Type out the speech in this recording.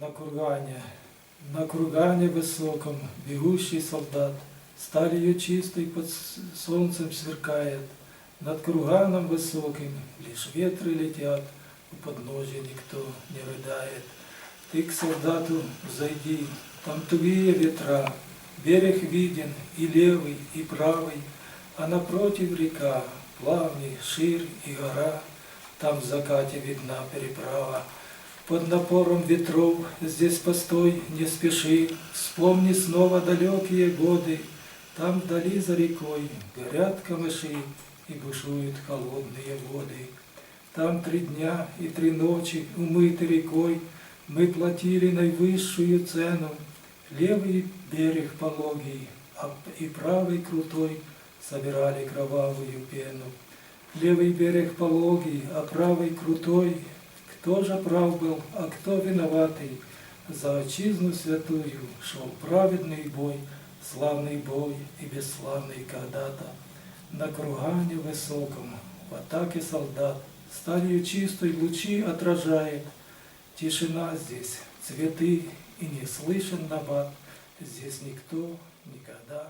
на кургане, на кургане высоком бегущий солдат, сталью чистой под солнцем сверкает, над курганом высоким лишь ветры летят, у подножия никто не рыдает. Ты к солдату зайди, там тугие ветра, берег виден и левый, и правый, а напротив река, плавней, ширь и гора, там в закате видна переправа. Под напором ветров здесь постой, не спеши, Вспомни снова далекие годы, Там вдали за рекой горят камыши И бушуют холодные воды. Там три дня и три ночи, умыты рекой, Мы платили наивысшую цену, Левый берег пологий, а и правый крутой Собирали кровавую пену. Левый берег пологий, а правый крутой, Кто же прав был, а кто виноватый? За отчизну святую шел праведный бой, Славный бой и бесславный когда-то. На кругане высоком, в атаке солдат, Сталью чистой лучи отражает. Тишина здесь, цветы и не слышен набат, Здесь никто никогда